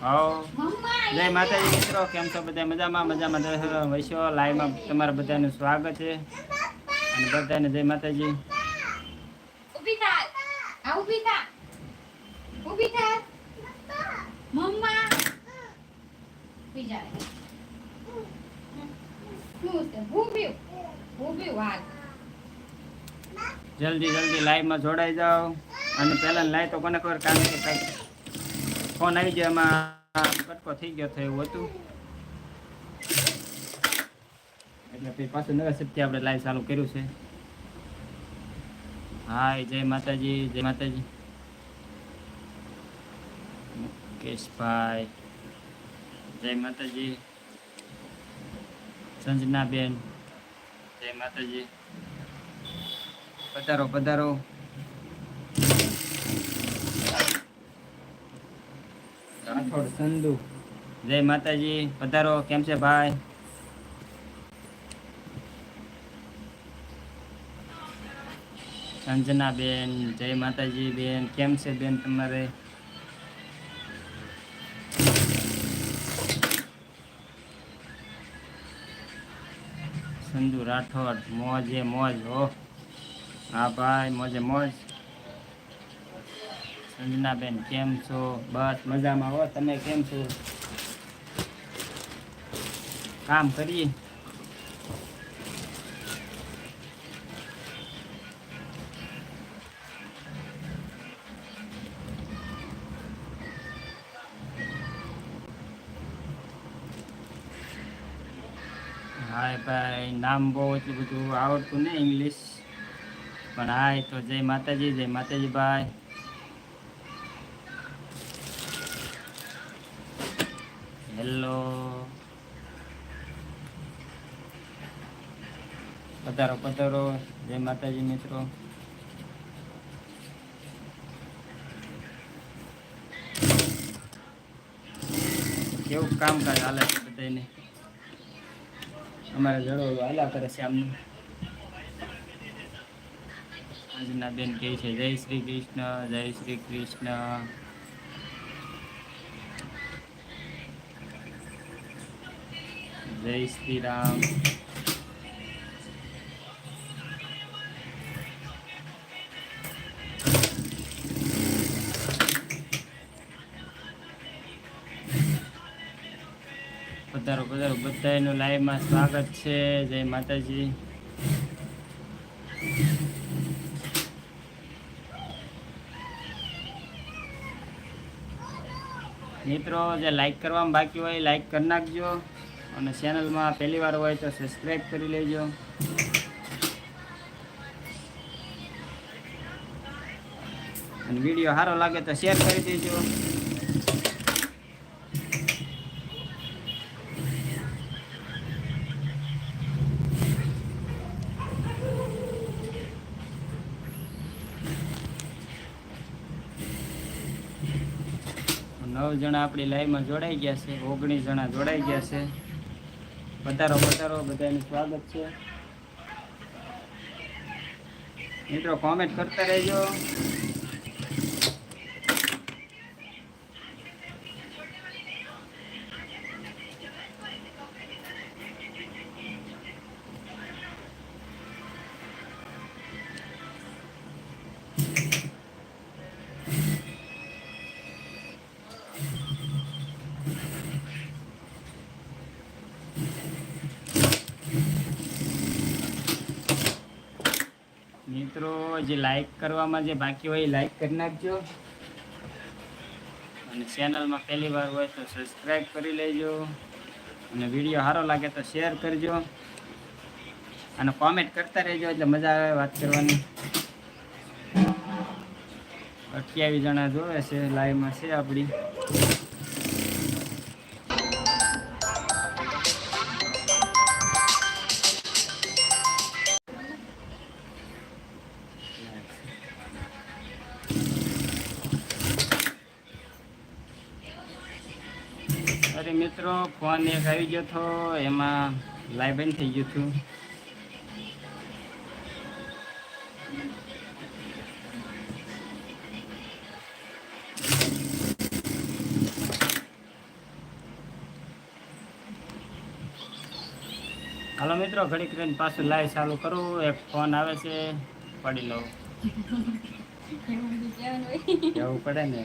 જય માતાજી મિત્રો કેમ છો બધા મજામાં? મજામાં દર્શન વૈશ્વ લાઈવમાં તમારા બધાનું સ્વાગત છે. અને બધાને જય માતાજી. ઊભી થા આ ઊભી થા ઊભી થા મમ્મા. ઊભી જા. શું છે? ઊભી ઊભી વાત જલ્દી જલ્દી લાઈવમાં જોડાઈ જાઓ. અને પહેલા લાઈવ તો કોને ખબર કામ કે ફોન આવી ગયો, એમાં કટકો થઈ ગયો થયું હતું. એટલે પછી પાછું નવા સત્ય આપણે લાઈવ ચાલુ કર્યું છે. હાય જય માતાજી જય માતાજી. મુકેશભાઈ, જય માતાજી. સંજનાબેન, જય માતાજી. પધારો પધારો. રાઠોડ. સંધુ. જય માતાજી. પધારો. કેમ છે ભાઈ? સંજના બેન જય માતાજી બેન કેમ છે બેન તમારે? સંધુ રાઠોડ મોજે મોજ હો. હા ભાઈ મોજે મોજ. સંજનાબેન કેમ છો? બસ મજામાં હો. તમે કેમ છો? કામ કરીએ? હાય ભાઈ, નામ બહુ એટલું બધું આવડતું નહીં ઇંગ્લિશ પણ હાય તો જય માતાજી જય માતાજી ભાઈ. હેલો પધારો પધારો. જય માતાજી, મિત્રો. કેવું કામકાજ હાલે છે બધાને અમારે જડો હાલા કરે છે આમનું. આજના બેન કહે છે, જય શ્રી કૃષ્ણ, જય શ્રી કૃષ્ણ. જય શ્રી રામ પધારો પધારો. બધાનું લાઈવમાં સ્વાગત છે. જય માતાજી. મિત્રો, જે લાઈક કરવામાં બાકી હોય લાઈક કરી નાખજો. અને ચેનલમાં પહેલી વાર હોય તો સબસ્ક્રાઈબ કરી લેજો. અને વીડિયો સારો લાગે તો શેર કરી દેજો. નવ જણા આપણી લાઈવમાં જોડાઈ ગયા છે, ઓગણીસ જણા જોડાઈ ગયા છે. પધારો પધારો બધાનું સ્વાગત છે. મિત્રો કોમેન્ટ કરતા રહેજો. મિત્રો, જે લાઈક કરવામાં જે બાકી હોય લાઈક કરી નાખજો. અને ચેનલમાં પહેલી વાર હોય તો સબસ્ક્રાઈબ કરી લેજો. અને વીડિયો સારો લાગે તો શેર કરજો. અને કોમેન્ટ કરતા રહેજો એટલે મજા આવે વાત કરવાની. અઠ્યાવીસ જણા જોવે છે લાઈવમાં છે આપણી. તો મિત્રો ફોન એક આવી ગયો હતો એમાં લાઈબન થઈ ગયું હતું હાલો મિત્રો ઘડીક રહીને પાછું લાઈવ ચાલુ કરું. એક ફોન આવે છે પડી લઉં. જવું પડે ને?